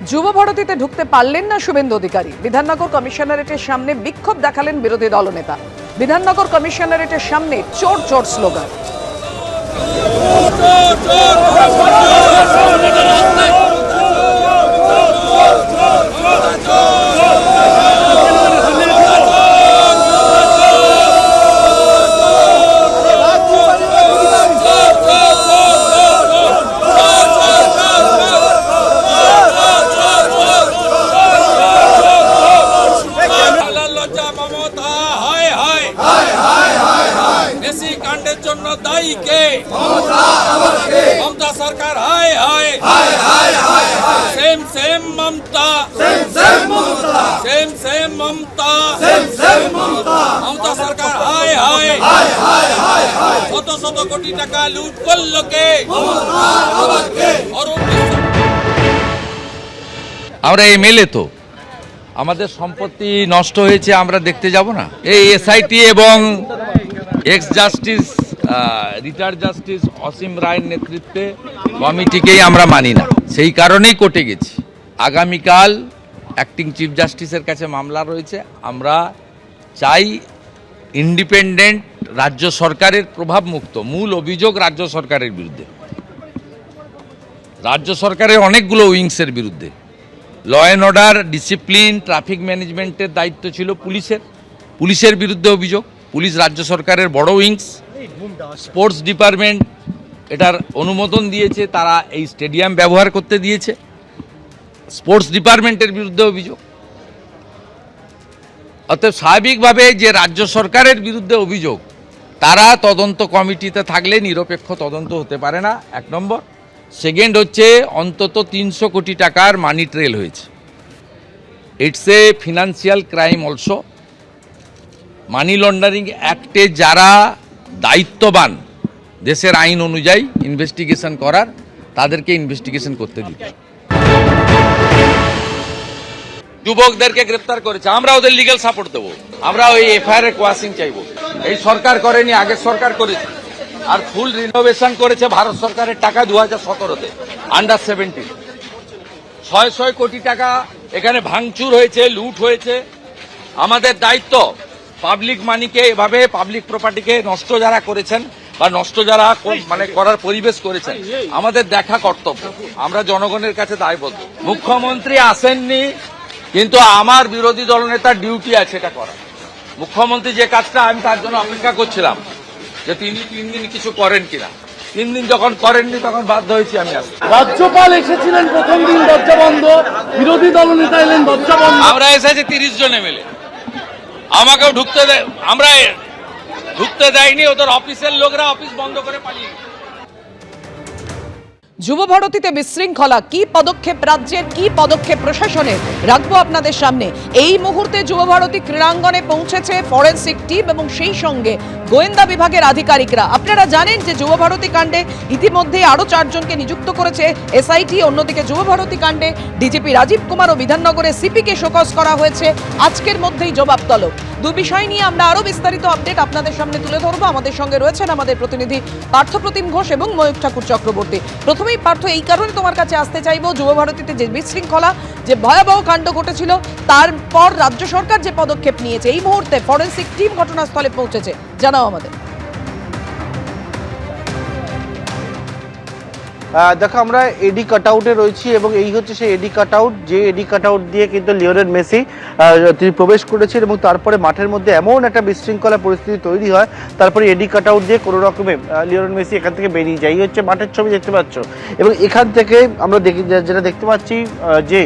যুব ভারতীতে ঢুকতে পারলেন না শুভেন্দু অধিকারী বিধাননগর কমিশনারেটের সামনে বিক্ষোভ দেখালেন বিরোধী দলনেতা বিধাননগর কমিশনারেটের সামনে চোর চোর স্লোগান লাল লজ্জা মমতা হায় হায় এসি কাণ্ডের জন্য দায়ী কে মমতা সরকার হায় হায় same same Mamata same same Mamata crore লুট করল কে? আমরা এমএলএ তো। আমাদের সম্পত্তি নষ্ট হয়েছে, আমরা দেখতে যাব না। এই এসআইটি এবং ex justice retired justice Asim রায়ের নেতৃত্বে কমিটিকেই আমরা মানি না। সেই কারণেই কোর্টে গেছি। আগামীকাল অ্যাক্টিং চিফ জাস্টিসের কাছে মামলা রয়েছে। আমরা চাই ইন্ডিপেন্ডেন্ট রাজ্য সরকারের প্রভাবমুক্ত, মূল অভিযোগ রাজ্য সরকারের বিরুদ্ধে। রাজ্য সরকারের অনেকগুলো উইংসের বিরুদ্ধে। Law and order discipline traffic ম্যানেজমেন্টের দায়িত্ব ছিল পুলিশের। পুলিশের বিরুদ্ধে অভিযোগ, পুলিশ রাজ্য সরকারের বড় উইংস। স্পোর্টস ডিপার্টমেন্ট এটার অনুমোদন দিয়েছে, তারা এই স্টেডিয়াম ব্যবহার করতে দিয়েছে। স্পোর্টস ডিপার্টমেন্টের বিরুদ্ধে অভিযোগ। অতএব স্বাভাবিকভাবে যে রাজ্য সরকারের বিরুদ্ধে অভিযোগ, তারা তদন্ত কমিটিতে থাকলে নিরপেক্ষ তদন্ত হতে পারে না। এক নম্বর। সেকেন্ড হচ্ছে, অন্তত তিনশো কোটি টাকার মানি ট্রেল হয়েছে। It's a financial crime also money laundering অ্যাক্টে যারা দায়িত্ববান দেশের আইন অনুযায়ী ইনভেস্টিগেশন করার, তাদেরকে ইনভেস্টিগেশন করতে দিতে যুবকদেরকে গ্রেপ্তার করেছে। আমরা ওদের লিগ্যাল সাপোর্ট দেবো। আমরা ওই এফআইআর কোয়াসিং চাইব। এই সরকার করেনি আগের সরকার করেছে। আর ফুল রিনোভেশন করেছে ভারত সরকারের টাকা দু হাজার সতেরোতে আন্ডার সেভেন্টিন ছয় ছয় কোটি টাকা এখানে ভাঙচুর হয়েছে লুট হয়েছে। আমাদের দায়িত্ব পাবলিক মানিকে এভাবে পাবলিক প্রপার্টিকে নষ্ট যারা করেছেন বা নষ্ট যারা মানে করার পরিবেশ করেছেন আমাদের দেখা কর্তব্য। আমরা জনগণের কাছে দায়বদ্ধ। মুখ্যমন্ত্রী আসেননি কিন্তু আমার বিরোধী দলনেতার ডিউটি আছে এটা করা মুখ্যমন্ত্রী যে কাজটা আমি তার জন্য অপেক্ষা করছিলাম যে তিনি তিন দিন কিছু করেন কিনা। তিন দিন যখন করেননি তখন বাধ্য হয়েছি আমি রাজ্যপাল এসেছিলেন প্রথম দিন দরজা বন্ধ বিরোধী দলনেতা এলেন দরজা বন্ধ। আমরা এসেছি তিরিশ জনে এমএলএ আমাকেও ঢুকতে দেয় আমরা ঢুকতে দেয়নি ওদের অফিসের লোকরা অফিস বন্ধ করে পালিয়ে। যুব ভারতীতে বিশৃঙ্খলা, কি পদক্ষেপ রাজ্যের, কি পদক্ষেপ প্রশাসনের? রাখব আপনাদের সামনে। এই মুহূর্তে যুব ভারতী ক্রীড়াঙ্গনে পৌঁছেছে ফরেন্সিক টিম এবং সেই সঙ্গে গোয়েন্দা বিভাগের আধিকারিকরা। আপনারা জানেন যে যুব ভারতী কাণ্ডে ইতিমধ্যে আরও চারজনকে নিযুক্ত করেছে এসআইটি, অন্যদিকে যুব ভারতী কাণ্ডে ডিজিপি রাজীব কুমার ও বিধাননগরে সিপিকে শোকজ করা হয়েছে। আজকের মধ্যেই জবাব তলব। দু বিষয় নিয়ে আমরা আরও বিস্তারিত আপডেট আপনাদের সামনে তুলে ধরবো। আমাদের সঙ্গে রয়েছেন আমাদের প্রতিনিধি পার্থপ্রতিম ঘোষ এবং ময়ূর ঠাকুর চক্রবর্তী। প্রথমেই পার্থ এই কারণে তোমার কাছে আসতে চাইব, যুব ভারতীতে যে বিশৃঙ্খলা, যে ভয়াবহ কাণ্ড ঘটেছিল, তারপর রাজ্য সরকার যে পদক্ষেপ নিয়েছে, এই মুহূর্তে ফরেন্সিক টিম ঘটনাস্থলে পৌঁছেছে। জানাও আমাদের। দেখো আমরা এডি কাটআউটে রয়েছি এবং এই হচ্ছে সেই এডি কাটআউট যে এডি কাটআউট দিয়ে কিন্তু লিওনেল মেসি তিনি প্রবেশ করেছেন এবং তারপরে মাঠের মধ্যে এমন একটা বিশৃঙ্খলা পরিস্থিতি তৈরি হয়, তারপরে এডি কাটআউট দিয়ে কোনো রকমে লিওনেল মেসি এখান থেকে বেরিয়ে যায়। এই হচ্ছে মাঠের ছবি, দেখতে পাচ্ছ? এবং এখান থেকে আমরা দেখি যেটা দেখতে পাচ্ছি যে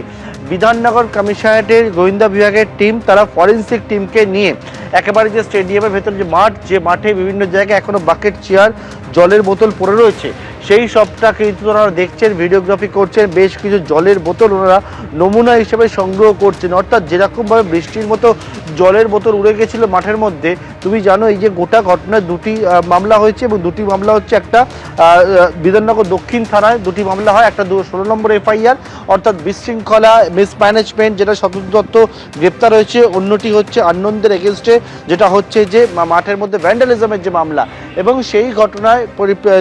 বিধাননগর কমিশনারেটের গোয়েন্দা বিভাগের টিম, তারা ফরেন্সিক টিমকে নিয়ে একেবারে যে স্টেডিয়ামের ভেতর যে মাঠ, যে মাঠে বিভিন্ন জায়গায় এখনও বাকেট চেয়ার জলের বোতল পড়ে রয়েছে। সেই সবটা কিন্তু ওনারা দেখছেন, ভিডিওগ্রাফি করছেন, বেশ কিছু জলের বোতল ওনারা নমুনা হিসেবে সংগ্রহ করছেন। অর্থাৎ যেরকমভাবে বৃষ্টির মতো জলের বোতল উড়ে গেছিল মাঠের মধ্যে, তুমি জানো এই যে গোটা ঘটনায় দুটি মামলা হয়েছে এবং দুটি মামলা হচ্ছে একটা বিধাননগর দক্ষিণ থানায় দুটি মামলা হয়, একটা ষোলো নম্বর এফআইআর, অর্থাৎ বিশৃঙ্খলা মিসম্যানেজমেন্ট যেটা শতদ্র দত্ত গ্রেপ্তার হয়েছে, অন্যটি হচ্ছে আনন্দের এগেনস্টে, যেটা হচ্ছে যে মাঠের মধ্যে ভ্যান্ডালিজমের যে মামলা। এবং সেই ঘটনায়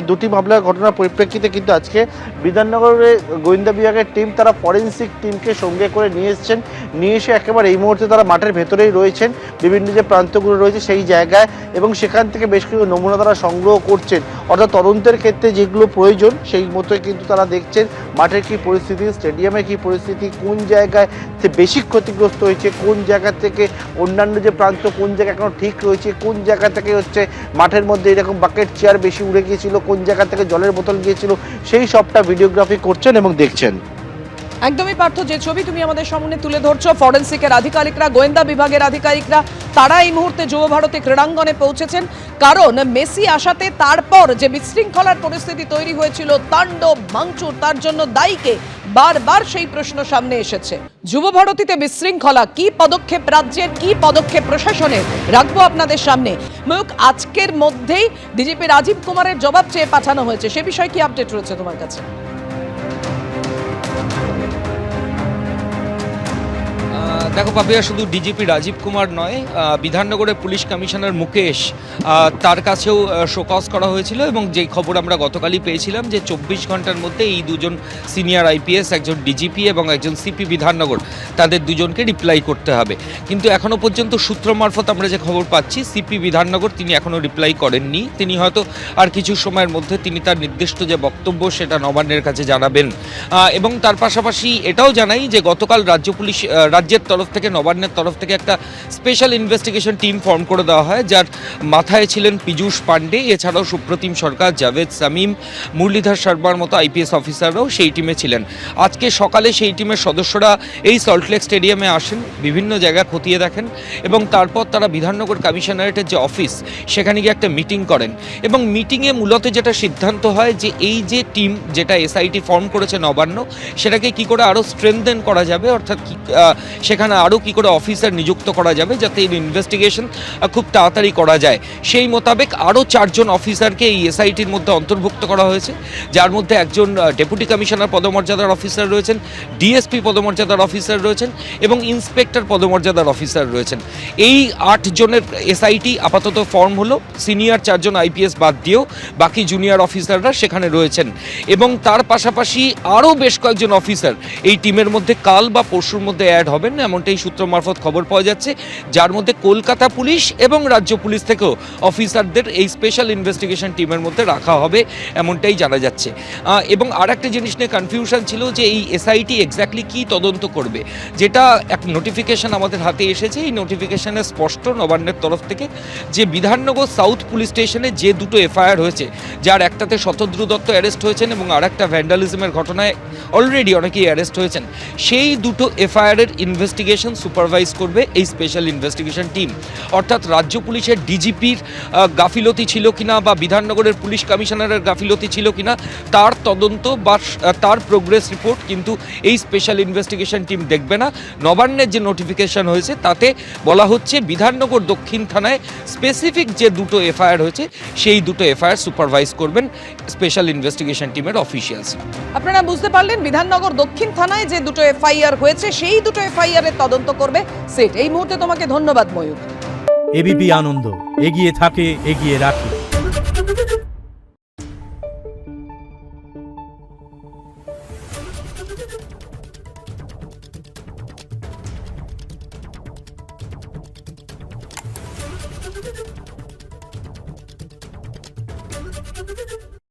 দুটি মামলার ঘটনা ঘটনার পরিপ্রেক্ষিতে কিন্তু আজকে বিধাননগরের গোয়েন্দা বিভাগের টিম তারা ফরেন্সিক টিমকে সঙ্গে করে নিয়ে এসছেন। নিয়ে এসে একেবারে এই মুহূর্তে তারা মাঠের ভেতরেই রয়েছেন। বিভিন্ন যে প্রান্তগুলো রয়েছে সেই জায়গায় এবং সেখান থেকে বেশ কিছু নমুনা তারা সংগ্রহ করছেন। অর্থাৎ তদন্তের ক্ষেত্রে যেগুলো প্রয়োজন সেই মতোই কিন্তু তারা দেখছেন। মাঠের কি পরিস্থিতি, স্টেডিয়ামে কি পরিস্থিতি, কোন জায়গায় সে বেশি ক্ষতিগ্রস্ত হয়েছে, কোন জায়গা থেকে অন্যান্য যে প্রান্ত, কোন জায়গা এখনও ঠিক রয়েছে, কোন জায়গা থেকে হচ্ছে মাঠের মধ্যে এরকম বাকেট চেয়ার বেশি উড়ে গিয়েছিল, কোন জায়গা থেকে জলের বোতল গিয়েছিল, সেই সবটা ভিডিওগ্রাফি করছেন এবং দেখছেন। একদমই পার্থ, যে ছবি তুমি আমাদের সামনে তুলে ধরছো, ফরেন্সিকের আধিকারিকরা, গোয়েন্দা বিভাগের আধিকারিকরা, তারা এই মুহূর্তে যুব ভারতী ক্রীড়াঙ্গনে পৌঁছেছেন। কারণ মেসি আসাতে তারপর যে বিশৃঙ্খলার পরিস্থিতি তৈরি হয়েছিল, তাণ্ডব, ভাঙচুর, তার জন্য দায়ীকে বারবার সেই প্রশ্ন সামনে এসেছে। যুব ভারতীতে বিশৃঙ্খলা, কি পদক্ষেপ রাজ্যের, কি পদক্ষেপ প্রশাসনের? রাখব আপনাদের সামনে। ময়ূক আজকের মধ্যেই ডিজিপি রাজীব কুমারের জবাব চেয়ে পাঠানো হয়েছে। সে বিষয়ে কি আপডেট রয়েছে তোমার কাছে? Thank you. দেখো পাপিয়া শুধু ডিজিপি রাজীব কুমার নয় বিধাননগরের পুলিশ কমিশনার মুকেশ তার কাছেও শোকজ করা হয়েছিল এবং যে খবর আমরা গতকালই পেয়েছিলাম যে চব্বিশ ঘণ্টার মধ্যে এই দুজন সিনিয়র আইপিএস একজন ডিজিপি এবং একজন সিপি বিধাননগর তাদের দুজনকে রিপ্লাই করতে হবে। কিন্তু এখনও পর্যন্ত সূত্র মারফত আমরা যে খবর পাচ্ছি সিপি বিধাননগর তিনি এখনও রিপ্লাই করেননি। তিনি হয়তো আর কিছু সময়ের মধ্যে তিনি তার নির্দিষ্ট যে বক্তব্য সেটা নবান্নের কাছে জানাবেন। এবং তার পাশাপাশি এটাও জানাই যে গতকাল রাজ্য পুলিশ আহ, রাজ্যের তরফ থেকে, নবান্নের তরফ থেকে একটা স্পেশাল ইনভেস্টিগেশন টিম ফর্ম করে দেওয়া হয়, যার মাথায় ছিলেন পীযূষ পান্ডে এছাড়াও সুপ্রতিম সরকার, জাভেদ সামিম, মুরলীধর শর্মার মতো আইপিএস অফিসাররাও সেই টিমে ছিলেন। আজকে সকালে সেই টিমের সদস্যরা এই সল্টলেক স্টেডিয়ামে আসেন, বিভিন্ন জায়গা খতিয়ে দেখেন এবং তারপর তারা বিধাননগর কমিশনারেটের যে অফিস সেখানে গিয়ে একটা মিটিং করেন। এবং মিটিংয়ে মূলত যেটা সিদ্ধান্ত হয় যে এই যে টিম যেটা এসআইটি ফর্ম করেছে নবান্ন, সেটাকে কি করে আরও স্ট্রেংথেন করা যাবে, অর্থাৎ সেখানে আরও কি করে অফিসার নিযুক্ত করা যাবে যাতে এই ইনভেস্টিগেশন খুব তাড়াতাড়ি করা যায়। সেই মোতাবেক আরও চারজন অফিসারকে এই এসআইটির মধ্যে অন্তর্ভুক্ত করা হয়েছে, যার মধ্যে একজন ডেপুটি কমিশনার পদমর্যাদার অফিসার রয়েছেন ডিএসপি পদমর্যাদার অফিসার রয়েছেন এবং ইন্সপেক্টর পদমর্যাদার অফিসার রয়েছেন। এই আট জনের এসআইটি আপাতত ফর্ম হলো সিনিয়র চারজন আইপিএস বাদ দিয়েও বাকি জুনিয়র অফিসাররা সেখানে রয়েছেন। এবং তার পাশাপাশি আরও বেশ কয়েকজন অফিসার এই টিমের মধ্যে কাল বা পরশুর মধ্যে অ্যাড হবেন এমনটাই সূত্র মারফত খবর পাওয়া যাচ্ছে। যার মধ্যে কলকাতা পুলিশ এবং রাজ্য পুলিশ থেকেও অফিসারদের এই স্পেশাল ইনভেস্টিগেশন টিমের মধ্যে রাখা হবে, এমনটাই জানা যাচ্ছে। এবং আর একটা জিনিস নিয়ে কনফিউশন ছিল যে এই এসআইটি এক্স্যাক্টলি কী তদন্ত করবে? যেটা এক নোটিফিকেশন আমাদের হাতে এসেছে, এই নোটিফিকেশনে স্পষ্ট নবান্নের তরফ থেকে যে বিধাননগর সাউথ পুলিশ স্টেশনে যে দুটো এফআইআর হয়েছে, যার একটাতে শতদ্রু দত্ত অ্যারেস্ট হয়েছেন এবং আর একটা ভ্যান্ডালিজমের ঘটনায় অলরেডি অনেকেই অ্যারেস্ট হয়েছেন, সেই দুটো এফআইআরের ইনভেস্টিগেশন সুপারভাইজ করবে এই স্পেশাল ইনভেস্টিগেশন টিম। অর্থাৎ রাজ্য পুলিশের ডিজিপির গাফিলতি ছিল কিনা বা বিধাননগরের পুলিশ কমিশনারের গাফিলতি ছিল কিনা, তার তদন্ত বা তার প্রোগ্রেস রিপোর্ট কিন্তু এই স্পেশাল ইনভেস্টিগেশন টিম দেখবে না। নবান্নের যে নোটিফিকেশন হয়েছে, তাতে বলা হচ্ছে বিধাননগর দক্ষিণ থানায় স্পেসিফিক যে দুটো এফআইআর হয়েছে, সেই দুটো এফআইআর সুপারভাইজ করবেন। স্পেশাল ইনভেস্টিগেশন টিমের অফিসিয়ালস। আপনারা বুঝতে পারলেন বিধাননগর দক্ষিণ থানায় যে দুটো এফআইআর হয়েছে সেই দুটো এফআইআর এর তদন্ত করবে সেট। এই মুহূর্তে তোমাকে ধন্যবাদ ময়ূর এবিপি আনন্দ এগিয়ে থাকে এগিয়ে রাখে।